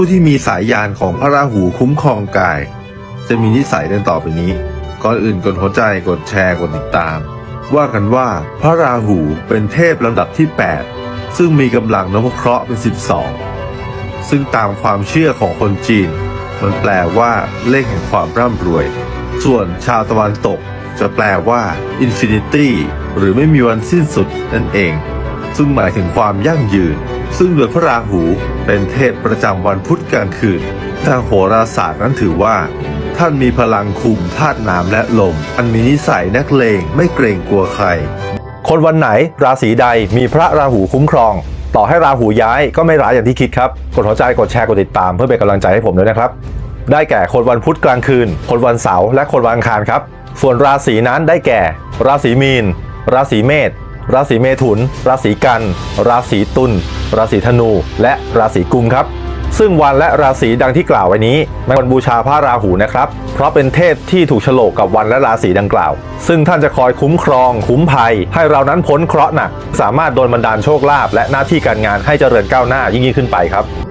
ผู้ที่มีสายยานของพระราหูคุ้มครองกาย จะมีนิสัยดังต่อไปนี้ ก่อนอื่นกดหัวใจกดแชร์กดติดตาม ว่ากันว่าพระราหูเป็นเทพลำดับที่ 8 ซึ่งมีกำลังนพเคราะห์เป็น 12 ซึ่งตามความเชื่อของคนจีน มันแปลว่าเลขแห่งความร่ำรวย ส่วนชาวตะวันตกจะแปลว่า Infinity หรือไม่มีวันสิ้นสุดนั่นเอง ซึ่งหมายถึงความยั่งยืน ซึ่งโดยพระราหูเป็นเทพประจำวันพุธกลางคืนทางโหราศาสตร์นั้นถือว่า ท่านมีพลังคุมธาตุน้ำและลม อันมีนิสัยนักเลงไม่เกรงกลัวใคร คนวันไหนราศีใดมีพระราหูคุ้มครอง ต่อให้ราหูย้ายก็ไม่ร้ายอย่างที่คิดครับ กดหัวใจกดแชร์กดติดตามเพื่อเป็นกำลังใจให้ผมด้วยนะครับ ได้แก่คนวันพุธกลางคืน คนวันเสาร์และคนวันอังคารครับ ส่วนราศีนั้นได้แก่ ราศีมีน ราศีเมษ ราศีเมถุน ราศีกัน ราศีตุลราศีธนู และราศีกุมครับ ซึ่งวันและราศีดังที่กล่าวไว้นี้ไม่ควรบูชาพระราหูนะครับ เพราะเป็นเทพที่ถูกโฉลกกับวันและราศีดังกล่าว ซึ่งท่านจะคอยคุ้มครอง คุ้มภัย ให้เรานั้นพ้นเคราะห์หนัก สามารถโดนบันดาลโชคลาภและหน้าที่การงานให้เจริญก้าวหน้ายิ่งขึ้นไปครับ